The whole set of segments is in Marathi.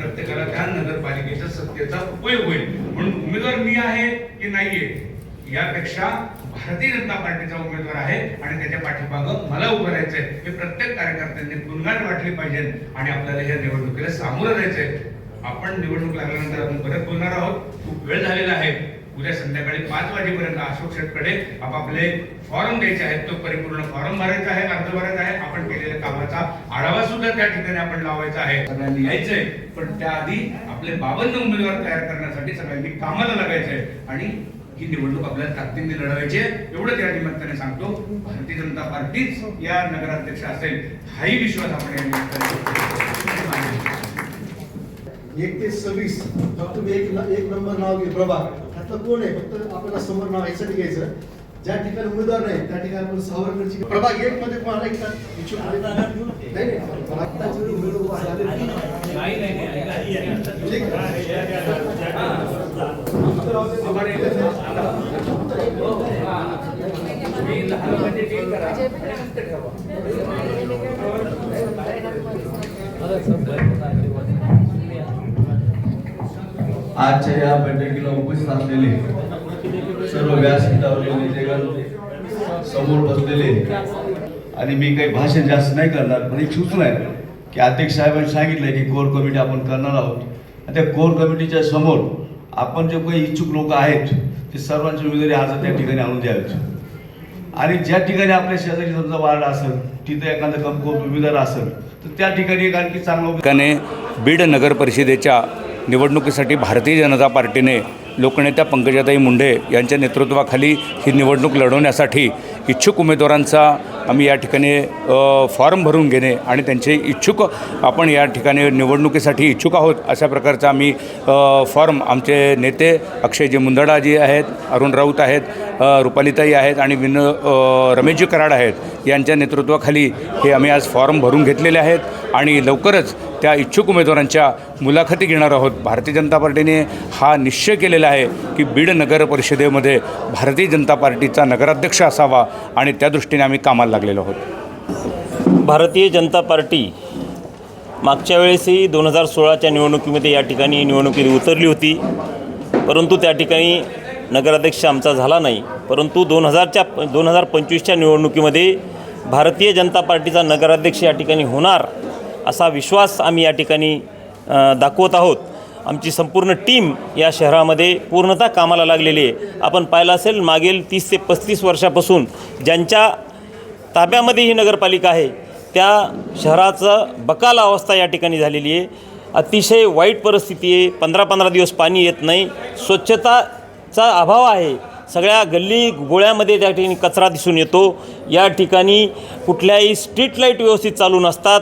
प्रत्येकाला त्या नगरपालिकेच्या सत्तेचा उपयोग होईल. म्हणून उमेदवार मी आहे की नाहीये यापेक्षा भारतीय जनता पार्टीचा उमेदवार आहे आणि त्याच्या पाठीमागं मला उभं राहायचंय. हे प्रत्येक कार्यकर्त्यांनी गुणगान वाटली पाहिजे आणि आपल्याला या निवडणुकीला सामोरं जायचंय. आपण निवडणूक लागल्यानंतर आपण परत बोलणार आहोत. खूप वेळ झालेला आहे. उद्या संध्याकाळी पाच वाजेपर्यंत अशोक शेटकडे आपापले फॉर्म द्यायचे आहेत. तो परिपूर्ण फॉर्म भरायचा आहे अर्ज भरायचा आहे. आपण केलेल्या कामाचा आढावा सुद्धा त्या ठिकाणी आपण लावायचा आहे. सगळ्यांनी यायचंय पण त्याआधी आपले बावन्न उमेदवार तयार करण्यासाठी सगळ्यांनी कामाला लागायचंय. आणि ही निवडणूक आपल्याला ताकदीने लढवायची आहे. एवढंच या निमित्ताने सांगतो भारतीय जनता पार्टीच या नगराध्यक्ष असेल हाही विश्वास आपण या निमित्ताने एक ते सव्वीस फक्त तुम्ही एक एक नंबर नाव घे प्रभाग. त्यातलं कोण आहे फक्त आपल्याला समोर नाव यासाठी घ्यायचं ज्या ठिकाणी उमेदवार नाही त्या ठिकाणी आपण सावरकरची प्रभाग एक मध्ये कोणाला इच्छा इच्छुक? नाही नाही आजच्या या बैठकीला उपस्थित असलेले सर्व व्यासपीठावरील नेतेगण समोर बसलेले आणि मी काही भाषण जास्त नाही करणार पण एक सूचना आहे की अध्यक्ष साहेबांनी सांगितलं की कोर कमिटी आपण करणार आहोत. आणि त्या कोर कमिटीच्या समोर आपण जे काही इच्छुक लोक आहेत ते सर्वांची उमेदवारी आज त्या ठिकाणी आणून द्यावेत. आणि ज्या ठिकाणी आपल्या शेजारी समजा वार्ड असेल तिथं एखादा कमकोत उमेदवार असेल तर त्या ठिकाणी एक आणखी चांगला बीड नगर परिषदेच्या निवडणुकीसाठी भारतीय जनता पार्टीने लोकनेत्या पंकजाताई मुंडे यांच्या नेतृत्वाखाली ही निवडणूक लढवण्यासाठी इच्छुक उमेदवारांचा आम्ही या ठिकाणी फॉर्म भरून घेणे आणि त्यांचे इच्छुक आपण या ठिकाणी निवडणुकीसाठी इच्छुक आहोत अशा प्रकारचा आम्ही फॉर्म आमचे नेते अक्षयजी मुंदडाजी आहेत अरुण राऊत आहेत रुपालीताई आहेत आणि विन रमेशजी कराड आहेत यांच्या नेतृत्वाखाली हे आम्ही आज फॉर्म भरून घेतलेले आहेत आणि लवकरच त्या इच्छुक उमेदवारांच्या मुलाखती घेणार आहोत. भारतीय जनता पार्टीने हा निश्चय केलेला आहे की बीड नगर परिषदेमध्ये भारतीय जनता पार्टीचा नगराध्यक्ष असावा आणि त्या दृष्टीने आम्ही कामाला लागलेलो आहोत. भारतीय जनता पार्टी मागच्या वेळेसही दोन हजार सोळाच्या निवडणुकीमध्ये या ठिकाणी निवडणुकीत उतरली होती परंतु त्या ठिकाणी नगराध्यक्ष आमचा झाला नाही परंतु दोन हजारच्या दोन हजार पंचवीसच्या निवडणुकीमध्ये भारतीय जनता पार्टीचा नगराध्यक्ष या ठिकाणी होणार असा विश्वास आम्ही या ठिकाणी दाखवत आहोत. आमची संपूर्ण टीम या शहरामध्ये पूर्णतः कामाला लागलेली आहे. आपण पाहिलं असेल मागील तीस ते पस्तीस वर्षापासून ज्यांच्या ताब्यामध्ये ही नगरपालिका आहे त्या शहराचं बकाल अवस्था या ठिकाणी झालेली आहे. अतिशय वाईट परिस्थिती आहे. पंधरा पंधरा दिवस पाणी येत नाही. स्वच्छता चा अभाव आहे. सगळ्या गल्ली गोळ्यामध्ये त्या ठिकाणी कचरा दिसून येतो. या ठिकाणी कुठल्याही स्ट्रीट लाइट व्यवस्थित चालू नसतात.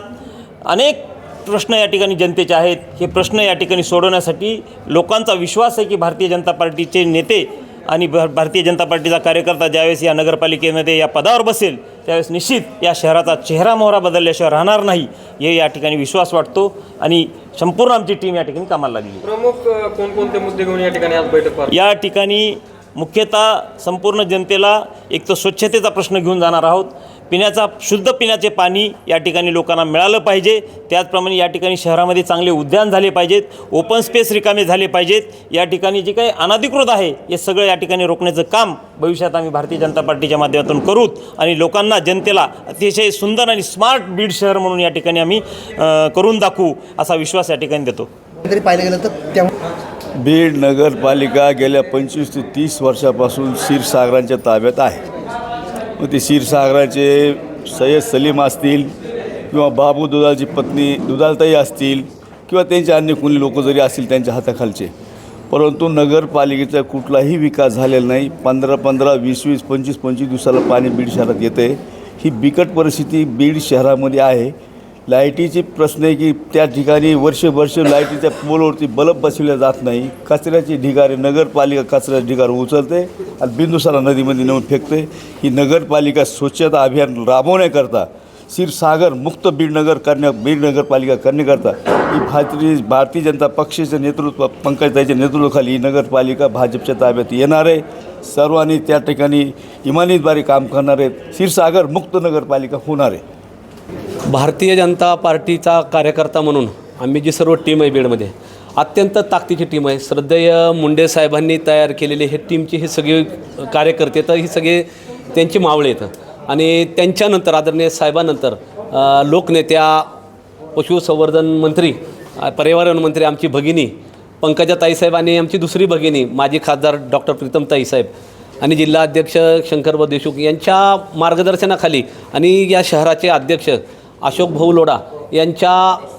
अनेक प्रश्न या ठिकाणी जनतेचे आहेत. हे प्रश्न या ठिकाणी सोडवण्यासाठी लोकांचा विश्वास आहे की भारतीय जनता पार्टीचे नेते आणि भा भारतीय जनता पार्टीचा कार्यकर्ता ज्यावेळेस या नगरपालिकेमध्ये या पदावर बसेल त्यावेळेस निश्चित या शहराचा चेहरा मोहरा बदलल्याशिवाय राहणार नाही. हे या ठिकाणी विश्वास वाटतो. आणि संपूर्ण आमची टीम या ठिकाणी कामाला लागली. प्रमुख कोणकोणते मुद्दे घेऊन या ठिकाणी आज बैठक पार या ठिकाणी मुख्यतः संपूर्ण जनतेला एक तर स्वच्छतेचा प्रश्न घेऊन जाणार आहोत. पिण्याचा शुद्ध पिण्याचे पाणी या ठिकाणी लोकांना मिळालं पाहिजे. त्याचप्रमाणे या ठिकाणी शहरामध्ये चांगले उद्यान झाले पाहिजेत. ओपन स्पेस रिकामे झाले पाहिजेत. या ठिकाणी जे काही अनधिकृत आहे हे सगळं या ठिकाणी रोखण्याचं काम भविष्यात आम्ही भारतीय जनता पार्टीच्या माध्यमातून करूत आणि लोकांना जनतेला अतिशय सुंदर आणि स्मार्ट बीड शहर म्हणून या ठिकाणी आम्ही करून दाखवू असा विश्वास या ठिकाणी देतो. तरी पाहिलं गेलं तर तेव्हा बीड नगरपालिका गेल्या पंचवीस ते तीस वर्षापासून क्षीरसागरांच्या ताब्यात आहे. मग ते क्षीरसागराचे सय्यद सलीम असतील किंवा बाबू दुधालची पत्नी दुधालताई असतील किंवा त्यांचे अन्य कोणी लोक जरी असतील त्यांच्या हाताखालचे. परंतु नगरपालिकेचा कुठलाही विकास झालेला नाही. पंधरा पंधरा वीस वीस पंचवीस पंचवीस दिवसाला पाणी बीड शहरात येते ही बिकट परिस्थिती बीड शहरामध्ये आहे. लाईटीचे प्रश्न आहे की त्या ठिकाणी वर्ष वर्ष लाईटीच्या पोलवरती बल्ब बसवल्या जात नाही. कचऱ्याची ढिगारे नगरपालिका कचऱ्याचे ढिगार उचलते आणि बिंदुसारा नदीमध्ये नेऊन फेकते. ही नगरपालिका स्वच्छता अभियान राबवण्याकरता क्षीरसागर मुक्त बीडनगर करण्या बीड नगरपालिका करण्याकरता ही भारतीय भारतीय जनता पक्षाच्या नेतृत्व पंकजताईच्या नेतृत्वाखाली ही नगरपालिका भाजपच्या ताब्यात येणार आहे. सर्वांनी त्या ठिकाणी इमानीद्वारे काम करणार आहेत. क्षीरसागर मुक्त नगरपालिका होणार आहे. भारतीय जनता पार्टीचा कार्यकर्ता म्हणून आम्ही जी सर्व टीम आहे बीडमध्ये अत्यंत ताकदीची टीम आहे. श्रद्धेय मुंडे साहेबांनी तयार केलेले हे टीमचे हे सगळे कार्यकर्ते तर ही सगळे त्यांची मावळे आहेत. आणि त्यांच्यानंतर आदरणीय साहेबानंतर लोकनेत्या पशुसंवर्धन मंत्री पर्यावरण मंत्री आमची भगिनी पंकजा ताईसाहेब आणि आमची दुसरी भगिनी माजी खासदार डॉक्टर प्रीतम ताईसाहेब आणि जिल्हा अध्यक्ष शंकरभाऊ देशमुख यांच्या मार्गदर्शनाखाली आणि या शहराचे अध्यक्ष अशोक भाऊ लोढा यांच्या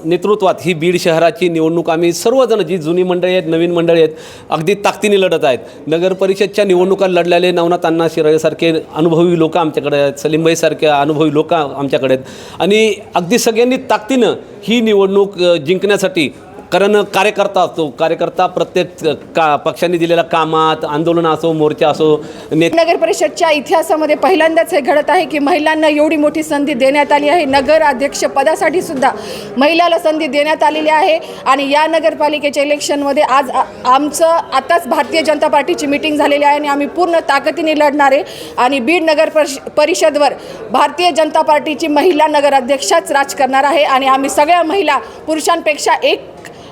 नेतृत्वात ही बीड शहराची निवडणूक आम्ही सर्वजण जी जुनी मंडळी आहेत नवीन मंडळी आहेत अगदी ताकदीने लढत आहेत. नगर परिषदच्या निवडणुका लढलेले नवनाथ अण्णा शिराळेसारखे अनुभवी लोक आमच्याकडे आहेत सलीमबाईसारखे अनुभवी लोक आमच्याकडे आहेत. आणि अगदी सगळ्यांनी ताकदीनं ही निवडणूक जिंकण्यासाठी कारण कार्यकर्ता असतो. कार्यकर्ता प्रत्येक का पक्षांनी दिलेल्या कामात आंदोलन असो मोर्चा असो नेते नगर परिषदच्या इतिहासामध्ये पहिल्यांदाच हे घडत आहे की महिलांना एवढी मोठी संधी देण्यात आली आहे. नगर अध्यक्ष पदासाठी सुद्धा महिलाला संधी देण्यात आलेली आहे. आणि या नगरपालिकेच्या इलेक्शनमध्ये आज आमचं आताच भारतीय जनता पार्टीची मिटिंग झालेली आहे आणि आम्ही पूर्ण ताकदीने लढणार आहे. आणि बीड नगर परिष परिषदवर भारतीय जनता पार्टीची महिला नगराध्यक्षाच राज करणार आहे. आणि आम्ही सगळ्या महिला पुरुषांपेक्षा एक